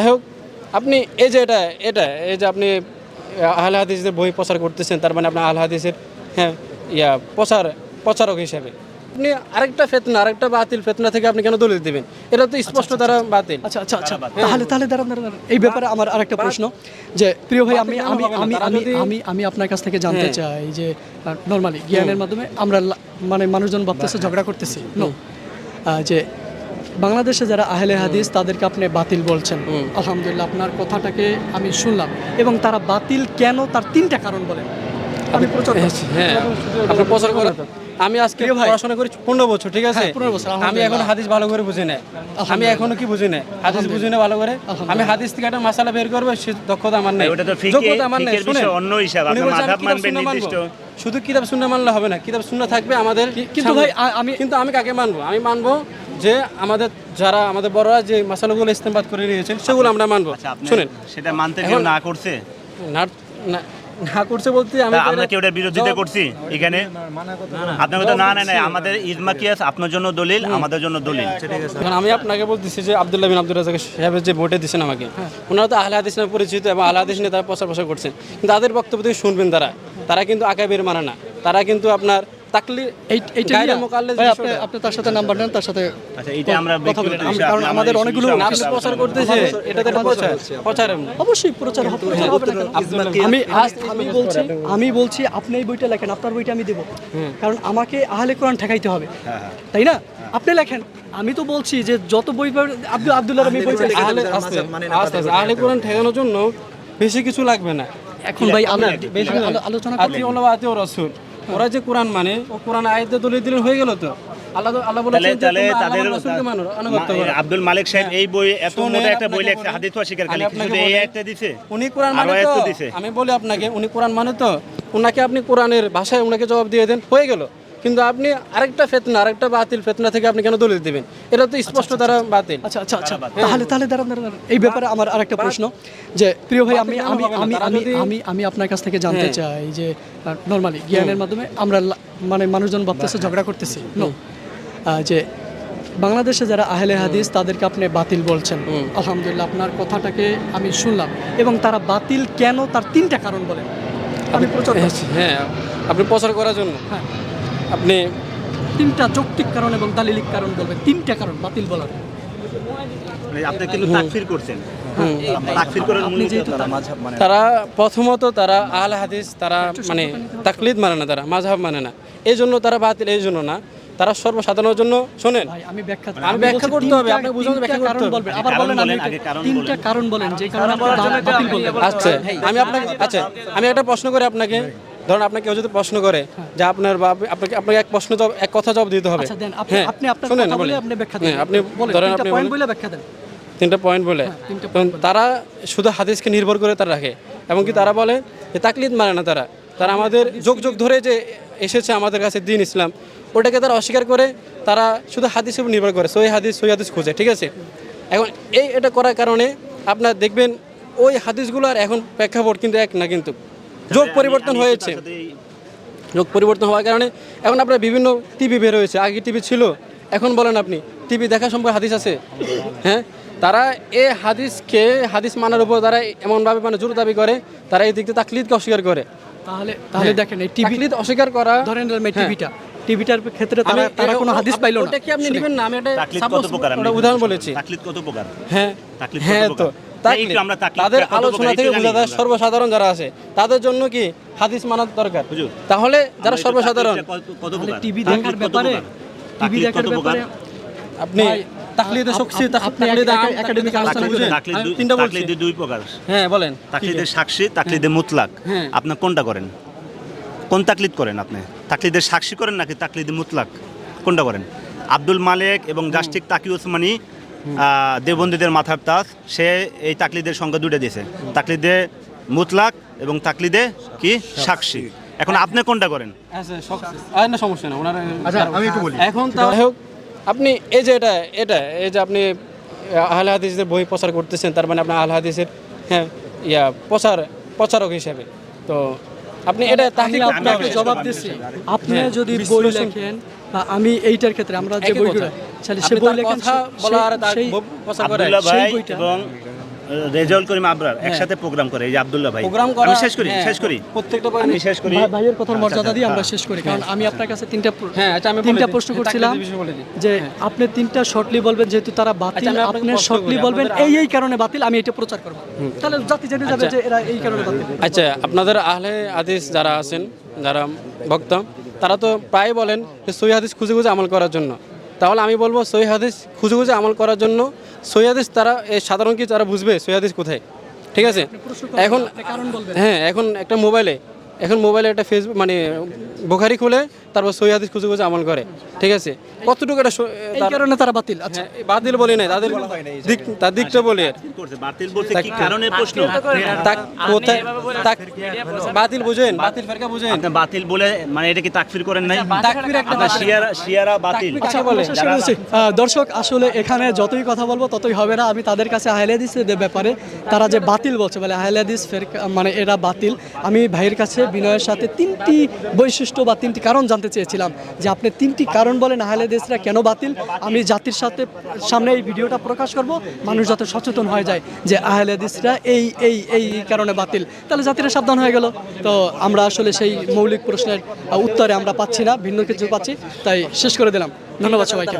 যাই হোক আপনি এই যে এটা এটা এই যে আপনি আহলে হাদিসের বই প্রচার করতেছেন তার মানে আপনি আহলে হাদিসের হ্যাঁ ইয়া প্রচার প্রচারক হিসেবে। আপনি আরেকটা ফেতনা আরেকটা বাতিল ফেতনা থেকে আপনি কেন দলিল দিবেন? এটা তো স্পষ্ট তারা বাতিল। আচ্ছা আচ্ছা আচ্ছা। তাহলে তাহলে দাঁড়ান দাঁড়ান। এই ব্যাপারে আমার আরেকটা প্রশ্ন যে প্রিয় ভাই আমি আমি আমি আমি আমি আমি আপনার কাছ থেকে জানতে চাই যে নর্মালি জ্ঞানের মাধ্যমে আমরা মানে মানুষজন ভাবতেছে ঝগড়া করতেছি। নো যে বাংলাদেশে যারা আহলে হাদিস তাদেরকে আপনি বাতিল বলছেন। আলহামদুলিল্লাহ আপনার কথাটাকে আমি শুনলাম। এবং তারা বাতিল কেন? তার তিনটা কারণ বলেন। আমি প্রচার হ্যাঁ আপনি প্রচার করেন। আমি আজকে পড়াশোনা করি পনেরো বছর ঠিক আছে? হ্যাঁ, 15 বছর, আমি এখন হাদিস ভালো করে বুঝি না আমি এখনও কি বুঝি না হাদিস বুঝি না ভালো করে? আমি হাদিস থেকে একটা মশালা বের করব সে দক্ষতা আমার নেই। ওটা তো ফিকে- যোগ্যতা আমার নেই বিষয় অন্য হিসাব। শুধু কিতাব শূন্য মানলে হবে না কিতাব শূন্য থাকবে আমাদের কিন্তু ভাই, আমি- কিন্তু আমি কাকে মানবো? আমি মানবো যে আমাদের যারা আমাদের বড়রা যে মশালাগুলো ইস্তেমবাদ করে নিয়েছেন সেগুলো আমরা মানবো। আচ্ছা শুনেন। সেটা মানতে কেউ না করছে? না না- করছে বলতে আমি আমরা কি ওটার বিরোধিতা করছি এখানে? আপনার কথা না না না আমাদের ইজমা কিয়াস আপনার জন্য দলিল আমাদের জন্য দলিল। এখন আমি আপনাকে বলতেছি যে আব্দুল্লাহ বিন আব্দুল রাজাক সাহেবের যে ভোটে দিচ্ছেন আমাকে ওনারা তো আহলে হাদিস নামে পরিচিত এবং আহলে হাদিস নিয়ে তারা প্রচার প্রসার করছেন। কিন্তু তাদের বক্তব্য থেকে শুনবেন তারা। তারা কিন্তু আকাবের মানে না। তারা কিন্তু আপনার তাকলি এই- এইটা গায়রে নিয়ে- মোকাল্লেদ ভাই, বিষয়টা। আপনি আপনি তার সাথে নাম্বার নেন তার সাথে আচ্ছা এটা আমরা কথা ব্যক্তিগত বলেন। বিষয়, কারণ আপনি আমাদের এই অনেকগুলো বিষয়ে না, আপনি প্রচার করতেছে। এটা তো একটা প্রচার প্রচার অবশ্যই প্রচার হবে প্রচার হবে না কেন? আমি বলছি আমি বলছি আপনি এই বইটা লেখেন আপনার বইটা আমি দেবো। কারণ আমাকে আহলে কোরআন ঠেকাইতে হবে। তাই না? আপনি লেখেন। আমি তো বলছি যে যত বই পাবেন আব্দুল আব্দুল্লাহ আমি বই। আহলে আহলে কোরআন ঠেকানোর জন্য বেশি কিছু লাগবে না। এখন ভাই আলোচনা আতি ওলা আতি ও রাসূল। ওরা যে কোরআন মানে ও কোরআন আয়াতে দলিল দিলেন হয়ে গেল তো। আল্লাহ আল্লাহ বলেছেন তাহলে তাদের এবং রাসূলকে আনুগত্য করো। আব্দুল মালিক সাহেব এই বই এত মোটা একটা বই লেখছে হাদিস অস্বীকার আমি খালি শুধু এই বলি। দিছে। উনি কোরআন মানে তো আমি বলি আপনাকে উনি কোরআন মানে তো উনাকে আপনি কোরআনের ভাষায় উনাকে জবাব দিয়ে দেন হয়ে গেল। কিন্তু আপনি আরেকটা ফেতনা আরেকটা বাতিল ফেতনা থেকে আপনি কেন দলিল দিবেন? এটা তো স্পষ্ট তারা বাতিল। আচ্ছা আচ্ছা আচ্ছা। তাহলে তাহলে দাঁড়ান দাঁড়ান। এই ব্যাপারে আমার আরেকটা প্রশ্ন। যে প্রিয় ভাই আমি আমি আমি আমি আমি আমি আপনার কাছ থেকে জানতে চাই যে নর্মালি জ্ঞানের মাধ্যমে আমরা মানে মানুষজন ভাবতেছে ঝগড়া করতেছি। নো যে বাংলাদেশে যারা আহলে হাদিস তাদেরকে আপনি বাতিল বলছেন। আলহামদুলিল্লাহ আপনার কথাটাকে আমি শুনলাম। এবং তারা বাতিল কেন? তার তিনটা কারণ বলেন। আমি প্রচার করছি। হ্যাঁ আপনি প্রচার করার জন্য। হ্যাঁ। আপনি তিনটা যৌক্তিক কারণ এবং দালিলিক কারণ বলবেন। তিনটা কারণ বাতিল বলার। মানে আপনি কিন্তু তাকফির করছেন। তাকফির করার মূল যেহেতু তারা প্রথমত তারা আহলে হাদিস তারা মানে তাকলিদ মানে না তারা মাঝহাব মানে না। এই জন্য তারা বাতিল এই জন্য না। তারা সর্বসাধারণের জন্য শোনেন। ভাই আমি ব্যাখ্যা আমি ব্যাখ্যা করতে হবে, আপনাকে ব্যাখ্যা কারণ। বলবেন। আবার বলেন আমি তিনটা কারণ বলেন যে কারণে আপনি বাতিল বলবেন। আচ্ছা আমি আপনাকে আচ্ছা আমি একটা প্রশ্ন করি আপনাকে। ধরুন আপনাকে কেউ যদি প্রশ্ন করে যে আপনার বা আপনাকে আপনাকে এক প্রশ্ন জবাব এক কথা জবাব দিতে হবে। আচ্ছা আপনি হ্যাঁ, আপনি আপনার বলে আপনি ব্যাখ্যা হ্যাঁ, দেন। আপনি ধরেন আপনি পয়েন্ট বলে ব্যাখ্যা দেন। তিনটা পয়েন্ট বলে। তারা শুধু হাদিসকে নির্ভর করে তারা রাখে এবং কি তারা বলে যে তাকলিদ মানে না তারা। তারা আমাদের যুগ যুগ ধরে যে এসেছে আমাদের কাছে দিন ইসলাম ওটাকে তারা অস্বীকার করে তারা শুধু হাদিসের উপর নির্ভর করে সই হাদিস সই হাদিস খুঁজে ঠিক আছে? এখন এই এটা করার কারণে আপনার দেখবেন ওই হাদিসগুলো আর এখন প্রেক্ষাপট কিন্তু এক না কিন্তু। যোগ পরিবর্তন হয়েছে। যোগ পরিবর্তন হওয়ার কারণে এখন আপনার বিভিন্ন টিভি বের হয়েছে। আগে টিভি ছিল এখন বলেন আপনি টিভি দেখা সম্পর্কে হাদিস আছে? হ্যাঁ? তারা এ হাদিসকে হাদিস মানার উপর তারা এমনভাবে মানে জোর দাবি করে তারা এই দিক দিয়ে তাকলিদকে অস্বীকার করে। তাহলে তাহলে দেখেন এই টিভি তাকলিদ অস্বীকার করা ধরেন টিভিটা টিভিটার ক্ষেত্রে তারা তারা কোনো হাদিস পাইলো না। ওটা কি আপনি নেবেন না? আমি একটা তাকলিদ suppose কত প্রকার? আমি ওটা উদাহরণ বলেছি। তাকলিদ কত প্রকার? হ্যাঁ। তাকলিদ হ্যাঁ তো আমরা তাদের আলোচনা থেকে বোঝা যায় সর্বসাধারণ যারা আছে তাদের জন্য কি হাদিস মানা দরকার? তাহলে যারা সর্বসাধারণ? টিভি দেখার ব্যাপারে টিভি দেখার ব্যাপারে আপনি তাকলিদে আপ- শক্তি আপ- আপনি তাকলিদে একাডেমিক আলোচনা আলোচনা বুঝেন? তাকলিদ আমি দু- তিনটা বলছি। তাকলিদে দুই প্রকার। হ্যাঁ বলেন। তাকলিদের সাক্ষী তাকলিদে মুতলাক। আপনি কোনটা করেন? কোন তাকলিদ করেন আপনি? তাকলিদের সাক্ষী করেন নাকি তাকলিদে মুতলাক? কোনটা করেন? আব্দুল মালেক এবং জাস্টিক তাকি ওসমানী আহ, দেওবন্দীদের মাথার তাস সে এই তাকলিদের সংখ্যা দুটো দিয়েছে। তাকলিদে মুতলাক এবং তাকলিদে কি? সাক্ষী। এখন আপনি কোনটা করেন? আচ্ছা না সমস্যা না ওনার আচ্ছা, আমি একটু বলি। এখন হোক আপনি এই যে এটা এটা এই যে আপনি আহলে হাদিসের বই প্রচার করতেছেন তার মানে আপনার আহলে হাদিসের হ্যাঁ ইয়া প্রচার প্রচারক হিসেবে। তো আপনি এটা তাহলে আপনাকে জবাব দিচ্ছি। আপনি হ্যাঁ, যদি বই লেখেন বা আমি এইটার ক্ষেত্রে আমরা যে বইগুলো তাহলে সে আপনি বই তার লেখেন কথা বলা আর তার সেই- বই করে সেই বইটা- এবং রেজাউল করিম আবরার একসাথে প্রোগ্রাম করে এই আব্দুল্লাহ ভাই। প্রোগ্রাম করা শেষ করি হ্যাঁ, শেষ করি? প্রত্যেকটা আমি শেষ করি। ভাইয়ের কথার আচ্ছা, মর্যাদা দিয়ে আমরা আচ্ছা, শেষ করি কারণ আমি আপনার কাছে তিনটা হ্যাঁ আচ্ছা আমি তিনটা প্রশ্ন হ্যাঁ, করছিলাম। যে আপনি তিনটা শর্টলি বলবেন যেহেতু তারা বাতিল আচ্ছা, আপনি শর্টলি বলবেন আপনাদের এই এই কারণে বাতিল আমি এটা প্রচার করব। তাহলে জাতি জেনে যাবে আচ্ছা। যে এরা এই কারণে বাতিল। আচ্ছা আপনাদের আহলে হাদিস যারা আছেন যারা ভক্ত তারা তো প্রায় বলেন যে সই হাদিস খুঁজে খুঁজে আমল করার জন্য। তাহলে আমি বলব সই হাদিস খুঁজে খুঁজে আমল করার জন্য সই হাদিস তারা সাধারণ কি তারা বুঝবে সৈয়াদিস কোথায়? ঠিক আছে? এখন হ্যাঁ এখন একটা মোবাইলে এখন মোবাইলে একটা ফেসবুক মানে বোখারি খুলে তারপর সই হাদিস খুঁজে খুঁজে আমল করে। ঠিক আছে? কতটুকু এটা স- এই তার- কারণে তারা বাতিল আচ্ছা। হ্যাঁ, বাতিল বলি নাই তাদের দিক তার দিকটা বলি। আর বাতিল বলতে কি কারণে প্রশ্ন? তাক কোথায় বাতিল বুঝেন। বাতিল ফেরকা বুঝেন। আপনি বাতিল বলে মানে এটা কি তাকফির করেন নাই? তাকফির একটা শিয়ারা শিয়ারা বাতিল। আচ্ছা কাকে বলে? দর্শক আসলে এখানে যতই কথা বলব ততই হবে না। আমি তাদের কাছে আহলেদিসের ব্যাপারে তারা যে বাতিল বলছে বলে আহলেদিস ফের মানে এরা বাতিল। আমি ভাইয়ের কাছে বিনয়ের সাথে তিনটি বৈশিষ্ট্য বা তিনটি কারণ জানতে চেয়েছিলাম যে আপনি তিনটি কারণ বলেন দেশরা কেন বাতিল? আমি জাতির সাথে সামনে এই ভিডিওটা প্রকাশ করব, মানুষ যাতে সচেতন হয়ে যায় যে আহলেদিসরা এই এই এই এই কারণে বাতিল। তাহলে জাতিরা সাবধান হয়ে গেল। তো আমরা আসলে সেই মৌলিক প্রশ্নের উত্তরে আমরা পাচ্ছি না, ভিন্ন কিছু পাচ্ছি, তাই শেষ করে দিলাম। ধন্যবাদ সবাইকে।